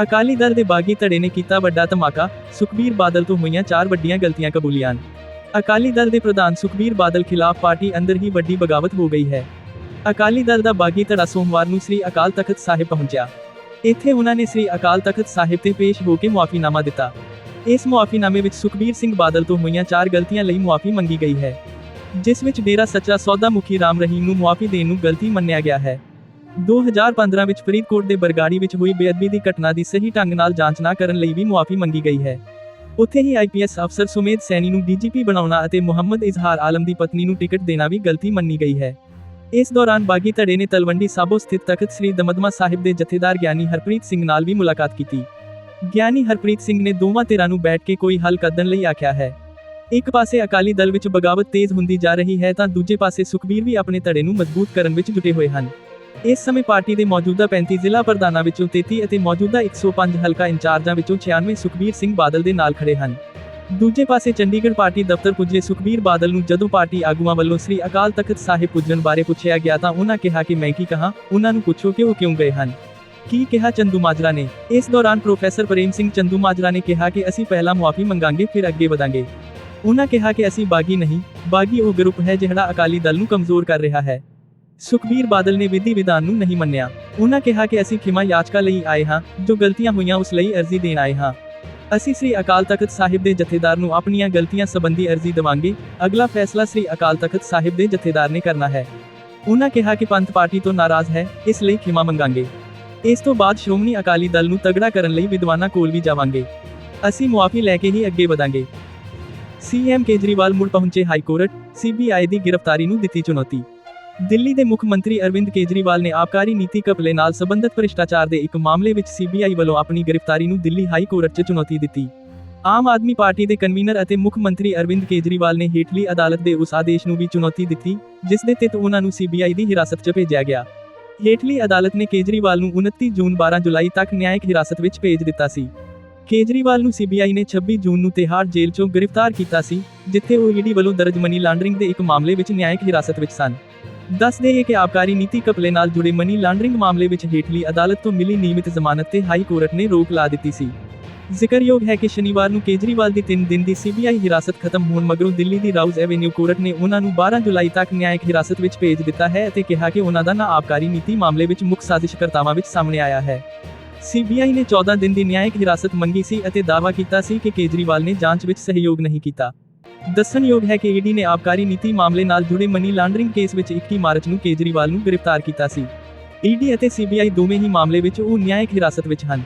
ਅਕਾਲੀ ਦਲ ਦੇ ਬਾਗੀ ਧੜੇ ਨੇ ਕੀਤਾ ਵੱਡਾ ਧਮਾਕਾ। ਸੁਖਬੀਰ ਬਾਦਲ ਤੋਂ ਹੋਈਆਂ ਚਾਰ ਵੱਡੀਆਂ ਗਲਤੀਆਂ ਕਬੂਲੀਆਂ ਅਕਾਲੀ ਦਲ ਦੇ ਪ੍ਰਧਾਨ ਸੁਖਬੀਰ ਬਾਦਲ ਖਿਲਾਫ ਪਾਰਟੀ ਅੰਦਰ ਹੀ ਵੱਡੀ ਬਗਾਵਤ ਹੋ ਗਈ ਹੈ। ਅਕਾਲੀ ਦਲ ਦਾ ਬਾਗੀ ਧੜਾ ਸੋਮਵਾਰ ਨੂੰ ਸ੍ਰੀ ਅਕਾਲ ਤਖਤ ਸਾਹਿਬ ਪਹੁੰਚਿਆ। ਇੱਥੇ ਉਹਨਾਂ ਨੇ ਸ੍ਰੀ ਅਕਾਲ ਤਖਤ ਸਾਹਿਬ ਤੇ ਪੇਸ਼ ਹੋ ਕੇ ਮੁਆਫੀਨਾਮਾ ਦਿੱਤਾ। ਇਸ ਮੁਆਫੀਨਾਮੇ ਵਿੱਚ ਸੁਖਬੀਰ ਸਿੰਘ ਬਾਦਲ ਤੋਂ ਹੋਈਆਂ ਚਾਰ ਗਲਤੀਆਂ ਲਈ ਮੁਆਫੀ ਮੰਗੀ ਗਈ ਹੈ। ਜਿਸ ਵਿੱਚ ਡੇਰਾ ਸੱਚਾ ਸੌਦਾ ਮੁਖੀ ਰਾਮ ਰਹੀਮ ਨੂੰ ਮੁਆਫੀ ਦੇਣ ਨੂੰ ਗਲਤੀ ਮੰਨਿਆ ਗਿਆ ਹੈ। 2015 ਵਿੱਚ ਫਰੀਦਕੋਟ ਦੇ ਬਰਗਾੜੀ ਵਿੱਚ ਹੋਈ ਬੇਅਦਬੀ ਦੀ ਘਟਨਾ ਦੀ ਸਹੀ ਢੰਗ ਨਾਲ ਜਾਂਚ ਨਾ ਕਰਨ ਲਈ ਵੀ ਮੁਆਫੀ ਮੰਗੀ ਗਈ ਹੈ। ਉੱਥੇ ਹੀ ਆਈਪੀਐਸ ਅਫਸਰ ਸੁਮੇਧ ਸੈਣੀ ਨੂੰ ਡੀਜੀਪੀ ਬਣਾਉਣਾ ਅਤੇ ਮੁਹੰਮਦ ਇਜ਼ਹਾਰ ਆਲਮ ਦੀ ਪਤਨੀ ਨੂੰ ਟਿਕਟ ਦੇਣਾ ਵੀ ਗਲਤੀ ਮੰਨੀ ਗਈ ਹੈ। ਇਸ ਦੌਰਾਨ ਬਾਗੀ ਧੜੇ ਨੇ ਤਲਵੰਡੀ ਸਾਬੋ ਸਥਿਤ ਤਖਤ ਸ੍ਰੀ ਦਮਦਮਾ ਸਾਹਿਬ ਦੇ ਜਥੇਦਾਰ ਗਿਆਨੀ ਹਰਪ੍ਰੀਤ ਸਿੰਘ ਨਾਲ ਵੀ ਮੁਲਾਕਾਤ ਕੀਤੀ। ਗਿਆਨੀ ਹਰਪ੍ਰੀਤ ਸਿੰਘ ਨੇ ਦੋਵਾਂ ਧਿਰਾਂ ਨੂੰ ਬੈਠ ਕੇ ਕੋਈ ਹੱਲ ਕੱਢਣ ਲਈ ਆਖਿਆ ਹੈ। ਇੱਕ ਪਾਸੇ ਅਕਾਲੀ ਦਲ ਵਿੱਚ ਬਗਾਵਤ ਤੇਜ਼ ਹੁੰਦੀ ਜਾ ਰਹੀ ਹੈ ਤਾਂ ਦੂਜੇ ਪਾਸੇ ਸੁਖਬੀਰ ਵੀ ਆਪਣੇ ਧੜੇ ਨੂੰ ਮਜ਼ਬੂਤ ਕਰਨ ਵਿੱਚ ਜੁਟੇ ਹੋਏ ਹਨ। ਇਸ ਸਮੇਂ ਪਾਰਟੀ ਦੇ ਮੌਜੂਦਾ 35 ਜ਼ਿਲ੍ਹਾ ਪ੍ਰਧਾਨਾਂ ਵਿੱਚੋਂ 33 ਅਤੇ ਮੌਜੂਦਾ 105 ਹਲਕਾ ਇੰਚਾਰਜਾਂ ਵਿੱਚੋਂ 96 ਸੁਖਬੀਰ ਸਿੰਘ ਬਾਦਲ ਦੇ ਨਾਲ ਖੜੇ ਹਨ। ਦੂਜੇ ਪਾਸੇ ਚੰਡੀਗੜ੍ਹ ਪਾਰਟੀ ਦਫ਼ਤਰ ਪੁੱਜੇ ਸੁਖਬੀਰ ਬਾਦਲ ਨੂੰ ਜਦੋਂ ਪਾਰਟੀ ਆਗੂਆਂ ਵੱਲੋਂ ਸ੍ਰੀ ਅਕਾਲ ਤਖਤ ਸਾਹਿਬ ਪੁੱਜਣ ਬਾਰੇ ਪੁੱਛਿਆ ਗਿਆ ਤਾਂ ਉਹਨਾਂ ਕਿਹਾ ਕਿ ਮੈਂ ਕੀ ਕਹਾਂ, ਉਹਨਾਂ ਨੂੰ ਪੁੱਛੋ ਕਿ ਉਹ ਕਿਉਂ ਗਏ ਹਨ। ਕੀ ਕਿਹਾ ਚੰਦੂ ਮਾਜਰਾ ਨੇ? ਇਸ ਦੌਰਾਨ ਪ੍ਰੋਫੈਸਰ ਪ੍ਰੇਮ ਸਿੰਘ ਚੰਦੂ ਮਾਜਰਾ ਨੇ ਕਿਹਾ ਕਿ ਅਸੀਂ ਪਹਿਲਾਂ ਮੁਆਫੀ ਮੰਗਾਂਗੇ, ਫਿਰ ਅੱਗੇ ਵਧਾਂਗੇ। ਉਹਨਾਂ ਕਿਹਾ ਕਿ ਅਸੀਂ ਬਾਗੀ ਨਹੀਂ, ਬਾਗੀ ਉਹ ਗਰੁੱਪ ਹੈ ਜਿਹੜਾ ਅਕਾਲੀ ਦਲ ਨੂੰ ਕਮਜ਼ੋਰ ਕਰ ਰਿਹਾ ਹੈ। ਸੁਖਬੀਰ ਬਾਦਲ ਨੇ ਵਿਧੀ ਵਿਧਾਨ ਨੂੰ ਨਹੀਂ ਮੰਨਿਆ। ਉਹਨਾਂ ਕਿਹਾ ਕਿ ਅਸੀਂ ਖਿਮਾ ਯਾਚਕਾ ਲਈ ਆਏ ਹਾਂ, ਜੋ ਗਲਤੀਆਂ ਹੋਈਆਂ ਉਸ ਲਈ ਅਰਜ਼ੀ ਦੇਣ ਆਏ ਹਾਂ। ਅਸੀਂ ਸ੍ਰੀ ਅਕਾਲ ਤਖਤ ਸਾਹਿਬ ਦੇ ਜਥੇਦਾਰ ਨੂੰ ਆਪਣੀਆਂ ਗਲਤੀਆਂ ਸੰਬੰਧੀ ਅਰਜ਼ੀ ਦੇਵਾਂਗੇ। ਅਗਲਾ ਫੈਸਲਾ ਸ੍ਰੀ ਅਕਾਲ ਤਖਤ ਸਾਹਿਬ ਦੇ ਜਥੇਦਾਰ ਨੇ ਕਰਨਾ ਹੈ। ਉਹਨਾਂ ਕਿਹਾ ਕਿ ਪੰਥ ਪਾਰਟੀ ਤੋਂ ਨਾਰਾਜ਼ ਹੈ, ਇਸ ਲਈ ਖਿਮਾ ਮੰਗਾਂਗੇ। ਇਸ ਤੋਂ ਬਾਅਦ ਸ਼੍ਰੋਮਣੀ ਅਕਾਲੀ ਦਲ ਨੂੰ ਤਗੜਾ ਕਰਨ ਲਈ ਵਿਦਵਾਨਾਂ ਕੋਲ ਵੀ ਜਾਵਾਂਗੇ। ਅਸੀਂ ਮੁਆਫੀ ਲੈ ਕੇ ਹੀ ਅੱਗੇ ਵਧਾਂਗੇ। ਸੀਐਮ ਕੇਜਰੀਵਾਲ ਮੁੜ ਪਹੁੰਚੇ ਹਾਈ ਕੋਰਟ ਸੀਬੀਆਈ ਦੀ ਗ੍ਰਿਫਤਾਰੀ ਨੂੰ ਦਿੱਤੀ ਚੁਣੌਤੀ। ਦਿੱਲੀ ਦੇ ਮੁੱਖ ਮੰਤਰੀ ਅਰਵਿੰਦ ਕੇਜਰੀਵਾਲ ਨੇ ਆਬਕਾਰੀ ਨੀਤੀ ਘਪਲੇ ਨਾਲ ਸੰਬੰਧਿਤ ਭ੍ਰਿਸ਼ਟਾਚਾਰ ਦੇ ਇੱਕ ਮਾਮਲੇ ਵਿੱਚ ਸੀਬੀਆਈ ਵੱਲੋਂ ਆਪਣੀ ਗ੍ਰਿਫਤਾਰੀ ਨੂੰ ਦਿੱਲੀ ਹਾਈ ਕੋਰਟ 'ਚ ਚੁਣੌਤੀ ਦਿੱਤੀ। ਆਮ ਆਦਮੀ ਪਾਰਟੀ ਦੇ ਕਨਵੀਨਰ ਅਤੇ ਮੁੱਖ ਮੰਤਰੀ ਅਰਵਿੰਦ ਕੇਜਰੀਵਾਲ ਨੇ ਹੇਠਲੀ ਅਦਾਲਤ ਦੇ ਉਸ ਆਦੇਸ਼ ਨੂੰ ਵੀ ਚੁਣੌਤੀ ਦਿੱਤੀ, ਜਿਸ ਦੇ ਤਹਿਤ ਉਹਨਾਂ ਨੂੰ ਸੀਬੀਆਈ ਦੀ ਹਿਰਾਸਤ 'ਚ ਭੇਜਿਆ ਗਿਆ। ਹੇਠਲੀ ਅਦਾਲਤ ਨੇ ਕੇਜਰੀਵਾਲ ਨੂੰ 29 ਜੂਨ 12 ਜੁਲਾਈ ਤੱਕ ਨਿਆਇਕ ਹਿਰਾਸਤ ਵਿੱਚ ਭੇਜ ਦਿੱਤਾ ਸੀ। ਕੇਜਰੀਵਾਲ ਨੂੰ ਸੀਬੀਆਈ ਨੇ 26 ਜੂਨ ਨੂੰ ਤਿਹਾੜ ਜੇਲ੍ਹ 'ਚੋਂ ਗ੍ਰਿਫਤਾਰ ਕੀਤਾ ਸੀ, ਜਿੱਥੇ ਉਹ ਈਡੀ ਵੱਲੋਂ ਦਰਜ ਮਨੀ ਲਾਂਡਰਿੰਗ ਦੇ ਇੱਕ ਮਾਮਲੇ ਵਿੱਚ ਨਿਆਇਕ ਹਿਰਾਸਤ ਵਿੱਚ ਸਨ। ਦੱਸ ਦੇਈਏ ਕਿ ਆਬਕਾਰੀ ਨੀਤੀ ਘਪਲੇ ਨਾਲ ਜੁੜੇ ਮਨੀ ਲਾਂਡਰਿੰਗ ਮਾਮਲੇ ਵਿੱਚ ਹੇਠਲੀ ਅਦਾਲਤ ਤੋਂ ਮਿਲੀ ਨਿਯਮਿਤ ਜ਼ਮਾਨਤ ਤੇ ਹਾਈ ਕੋਰਟ ਨੇ ਰੋਕ ਲਾ ਦਿੱਤੀ ਸੀ। ਜ਼ਿਕਰਯੋਗ ਹੈ ਕਿ ਸ਼ਨੀਵਾਰ ਨੂੰ ਕੇਜਰੀਵਾਲ ਦੀ 3 ਦਿਨ ਦੀ ਸੀਬੀਆਈ ਹਿਰਾਸਤ ਖਤਮ ਹੋਣ ਮਗਰੋਂ ਦਿੱਲੀ ਦੀ ਰਾਉਜ਼ ਐਵੇਨਿਊ ਕੋਰਟ ਨੇ ਉਹਨਾਂ ਨੂੰ 12 ਜੁਲਾਈ ਤੱਕ ਨਿਆਇਕ ਹਿਰਾਸਤ ਵਿੱਚ ਭੇਜ ਦਿੱਤਾ ਹੈ ਅਤੇ ਕਿਹਾ ਕਿ ਉਹਨਾਂ ਦਾ ਨਾਂ ਆਬਕਾਰੀ ਨੀਤੀ ਮਾਮਲੇ ਵਿੱਚ ਮੁੱਖ ਸਾਜ਼ਿਸ਼ਕਰਤਾਵਾਂ ਵਿੱਚ ਸਾਹਮਣੇ ਆਇਆ ਹੈ। ਸੀਬੀਆਈ ਨੇ 14 ਦਿਨ ਦੀ ਨਿਆਇਕ ਹਿਰਾਸਤ ਮੰਗੀ ਸੀ ਅਤੇ ਦਾਅਵਾ ਕੀਤਾ ਸੀ ਕਿ ਕੇਜਰੀਵਾਲ ਨੇ ਜਾਂਚ ਵਿੱਚ ਸਹਿਯੋਗ ਨਹੀਂ ਕੀਤਾ। ਦੱਸਣਯੋਗ ਹੈ ਕਿ ਈਡੀ ਨੇ ਆਬਕਾਰੀ ਨੀਤੀ ਮਾਮਲੇ ਨਾਲ ਜੁੜੇ ਮਨੀ ਲਾਂਡਰਿੰਗ ਕੇਸ ਵਿੱਚ 21 ਮਾਰਚ ਨੂੰ ਕੇਜਰੀਵਾਲ ਨੂੰ ਗ੍ਰਿਫਤਾਰ ਕੀਤਾ ਸੀ। ਈਡੀ ਅਤੇ ਸੀਬੀਆਈ ਦੋਵੇਂ ਹੀ ਮਾਮਲੇ ਵਿੱਚ ਉਹ ਨਿਆਇਕ ਹਿਰਾਸਤ ਵਿੱਚ ਹਨ।